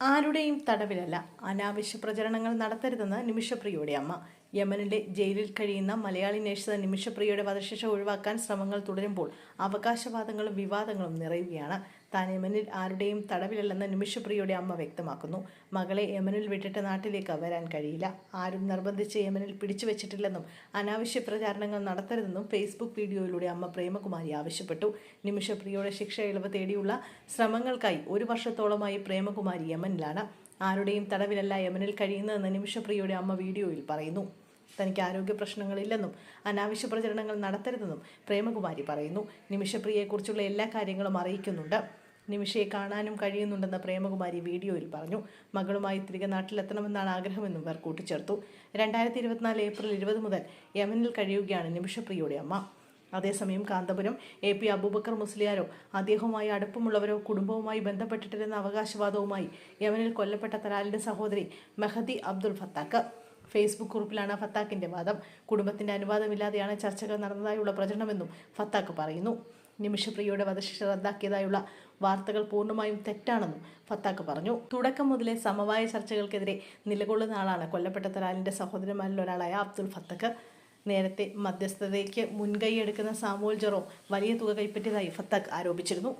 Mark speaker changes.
Speaker 1: ആരുടെയും തടവിലല്ല. അനാവശ്യ പ്രചരണങ്ങൾ നടത്തരുതെന്ന് നിമിഷപ്രിയയുടെ അമ്മ യമനിലെ ജയിലിൽ കഴിയുന്ന മലയാളി നേഴ്സ് നിമിഷപ്രിയയുടെ വധശിക്ഷ ഒഴിവാക്കാൻ ശ്രമങ്ങൾ തുടരുമ്പോൾ അവകാശവാദങ്ങളും വിവാദങ്ങളും നിറയുകയാണ്. താൻ യമനിൽ ആരുടെയും തടവിലല്ലെന്ന് നിമിഷപ്രിയയുടെ അമ്മ വ്യക്തമാക്കുന്നു. മകളെ യമനിൽ വിട്ടിട്ട് നാട്ടിലേക്ക് വരാൻ കഴിയില്ല. ആരും നിർബന്ധിച്ച് യമനിൽ പിടിച്ചു വെച്ചിട്ടില്ലെന്നും അനാവശ്യ പ്രചാരണങ്ങൾ നടത്തരുതെന്നും ഫേസ്ബുക്ക് വീഡിയോയിലൂടെ അമ്മ പ്രേമകുമാരി ആവശ്യപ്പെട്ടു. നിമിഷപ്രിയയുടെ ശിക്ഷ ഇളവ് തേടിയുള്ള ശ്രമങ്ങൾക്കായി ഒരു വർഷത്തോളമായി പ്രേമകുമാരി യമനിലാണ്. ആരുടെയും തടവിലല്ല യമനിൽ കഴിയുന്നതെന്ന് നിമിഷപ്രിയയുടെ അമ്മ വീഡിയോയിൽ പറയുന്നു. തനിക്ക് ആരോഗ്യ പ്രശ്നങ്ങളില്ലെന്നും അനാവശ്യ പ്രചരണങ്ങൾ നടത്തരുതെന്നും പ്രേമകുമാരി പറയുന്നു. നിമിഷപ്രിയയെക്കുറിച്ചുള്ള എല്ലാ കാര്യങ്ങളും അറിയിക്കുന്നുണ്ട്. നിമിഷയെ കാണാനും കഴിയുന്നുണ്ടെന്ന് പ്രേമകുമാരി വീഡിയോയിൽ പറഞ്ഞു. മകളുമായി തിരികെ നാട്ടിലെത്തണമെന്നാണ് ആഗ്രഹമെന്നും ഇവർ കൂട്ടിച്ചേർത്തു. രണ്ടായിരത്തി ഇരുപത്തിനാല് ഏപ്രിൽ ഇരുപത് മുതൽ യമനിൽ കഴിയുകയാണ് നിമിഷപ്രിയയുടെ അമ്മ. അതേസമയം കാന്തപുരം എ പി അബൂബക്കർ മുസ്ലിയാരോ അദ്ദേഹവുമായി അടുപ്പമുള്ളവരോ കുടുംബവുമായി ബന്ധപ്പെട്ടിട്ടില്ലെന്ന അവകാശവാദവുമായി യമനിൽ കൊല്ലപ്പെട്ട തലാലിന്റെ സഹോദരി മെഹദി അബ്ദുൽ ഫത്താക്ക്. ഫേസ്ബുക്ക് കുറിപ്പിലാണ് ഫത്താക്കിന്റെ വാദം. കുടുംബത്തിന്റെ അനുവാദമില്ലാതെയാണ് ചർച്ചകൾ നടന്നതായുള്ള പ്രചരണമെന്നും ഫത്താക്ക് പറയുന്നു. നിമിഷപ്രിയയുടെ വധശിക്ഷ റദ്ദാക്കിയതായുള്ള വാർത്തകൾ പൂർണമായും തെറ്റാണെന്നും ഫത്താക്ക് പറഞ്ഞു. തുടക്കം മുതലേ സമവായ ചർച്ചകൾക്കെതിരെ നിലകൊള്ളുന്ന ആളാണ് കൊല്ലപ്പെട്ട തലാലിന്റെ സഹോദരന്മാരിൽ ഒരാളായ അബ്ദുൽ ഫത്തക്ക്. നേരത്തെ മധ്യസ്ഥതയ്ക്ക് മുൻകൈയെടുക്കുന്ന സാമുവൽ ജെറോം വലിയ തുക കൈപ്പറ്റിയതായി ഫത്താഖ് ആരോപിച്ചിരുന്നു.